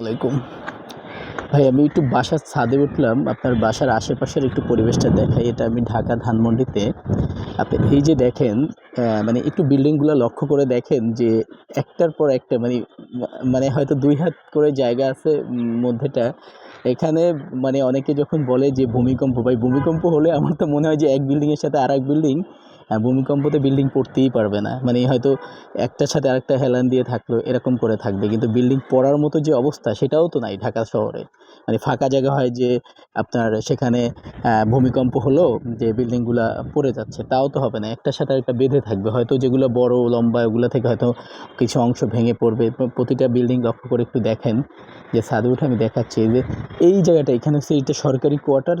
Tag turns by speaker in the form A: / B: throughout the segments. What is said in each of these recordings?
A: আলাইকুম। ভাই, আমি একটু বাসার ছাদে উঠলাম, আপনার বাসার আশেপাশের একটু পরিবেশটা দেখাই। এটা আমি ঢাকা ধানমন্ডিতে। আপনি এই যে দেখেন মানে একটু বিল্ডিংগুলো লক্ষ্য করে দেখেন যে একটার পর একটা মানে মানে হয়তো দুই হাত করে জায়গা আছে মধ্যেটা। এখানে মানে অনেকে যখন বলে যে ভূমিকম্প, ভাই, ভূমিকম্প হলে আমার তো মনে হয় যে এক বিল্ডিংয়ের সাথে আর এক বিল্ডিং ভূমিকম্পতে বিল্ডিং পড়তেই পারবে না। মানে হয়তো একটার সাথে আরেকটা হেলান দিয়ে থাকল, এরকম করে থাকবে। কিন্তু বিল্ডিং পড়ার মতো যে অবস্থা, সেটাও তো নাই ঢাকা শহরে। মানে ফাঁকা জায়গা হয় যে আপনার সেখানে ভূমিকম্প হলো, যে বিল্ডিংগুলা পড়ে যাচ্ছে, তাও তো হবে না। একটার সাথে একটা বেঁধে থাকবে। হয়তো যেগুলো বড়, লম্বা, ওগুলো থেকে হয়তো কিছু অংশ ভেঙে পড়বে। প্রতিটা বিল্ডিং লক্ষ্য করে একটু দেখেন। যে ছাদে উঠে আমি দেখাচ্ছি। যে এই জায়গাটা, এখানে এইটা সরকারি কোয়ার্টার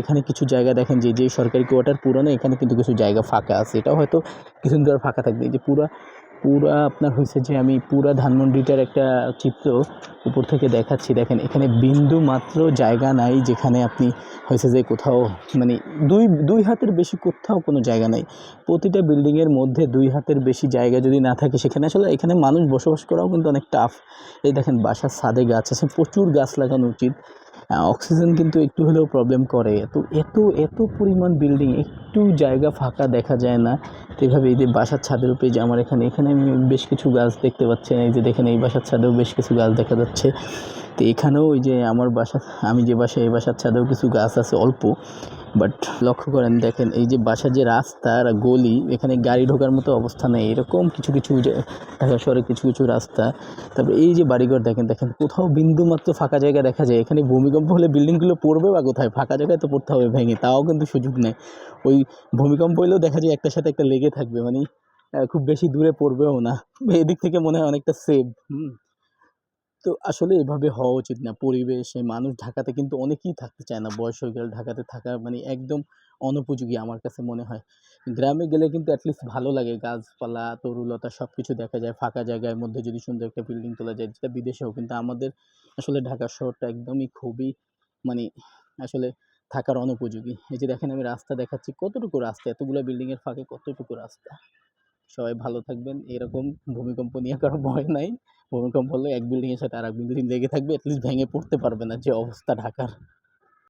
A: এখানে কিছু জায়গা দেখেন যে যে সরকারি কোয়ার্টার পুরনো, এখানে কিন্তু কিছু জায়গা ফাঁকা আছে, এটাও হয়তো কিছুদিন ধরে ফাঁকা থাকবে। যে পুরা পুরা আপনার হয়েছে যে আমি পুরা ধানমন্ডিটার একটা চিত্র উপর থেকে দেখাচ্ছি। দেখেন, এখানে বিন্দু মাত্র জায়গা নাই যেখানে আপনি হয়েছে যে কোথাও মানে দুই দুই হাতের বেশি কোথাও কোনো জায়গা নাই। প্রতিটা বিল্ডিংয়ের মধ্যে দুই হাতের বেশি জায়গা যদি না থাকে, সেখানে আসলে এখানে মানুষ বসবাস করাও কিন্তু অনেক টাফ এই দেখেন, বাসার ছাদে গাছ আছে, প্রচুর গাছ লাগানো উচিত। অক্সিজেন কিন্তু একটু হলেও প্রবলেম করে। তো এত এত পরিমাণ বিল্ডিং একটু জায়গা ফাঁকা দেখা যায় না। তো এইভাবে এই যে বাসার ছাদের উপরে যে আমার এখানে এখানে আমি বেশ কিছু গাছ দেখতে পাচ্ছি। এই যে দেখেন এই বাসার ছাদেও বেশ কিছু গাছ দেখা যাচ্ছে। তো এখানেও ওই যে আমার বাসা, আমি যে বাসায়, এই বাসার ছাদেও কিছু গাছ আছে অল্প। বাট লক্ষ্য করেন, দেখেন এই যে বাসার যে রাস্তা আর গলি, এখানে গাড়ি ঢোকার মতো অবস্থা নেই। এরকম কিছু কিছু ঢাকা শহরে কিছু কিছু রাস্তা। তারপরে এই যে বাড়িঘর, দেখেন দেখেন, কোথাও বিন্দু মাত্র ফাঁকা জায়গা দেখা যায়। এখানে ভূমিকম্প হলে বিল্ডিংগুলো পড়বে বা কোথায়? ফাঁকা জায়গায় তো পড়তে হবে, ভেঙে। তাও কিন্তু সুযোগ নেই। ওই ভূমিকম্প হলেও দেখা যায় একটার সাথে একটা লেগে থাকবে। মানে খুব বেশি দূরে পড়বেও না। এদিক থেকে মনে হয় অনেকটা সেভ হুম। তো আসলে এভাবে হওয়া উচিত না। পরিবেশে মানুষ ঢাকাতে কিন্তু অনেকেই থাকতে চায় না। বয়স হয়ে গেলে ঢাকাতে থাকা মানে একদম অনুপযোগী আমার কাছে মনে হয়। গ্রামে গেলে কিন্তু অ্যাটলিস্ট ভালো লাগে। গাছপালা, তরুলতা সব কিছু দেখা যায়। ফাঁকা জায়গার মধ্যে যদি সুন্দর একটা বিল্ডিং তোলা যায়, যেটা বিদেশেও কিন্তু আমাদের আসলে ঢাকা শহরটা একদমই খুবই মানে আসলে থাকার অনুপযোগী। এই যে দেখেন আমি রাস্তা দেখাচ্ছি, কতটুকু রাস্তা? এতগুলো বিল্ডিংয়ের ফাঁকে কতটুকু রাস্তা? সবাই ভালো থাকবেন। এরকম ভূমিকম্প নিয়ে কারও ভয় নাই। ভূমিকম্প হলে এক বিল্ডিংয়ের সাথে আর এক বিল্ডিং লেগে থাকবে অ্যাটলিস্ট ভেঙে পড়তে পারবে না যে অবস্থা ঢাকার।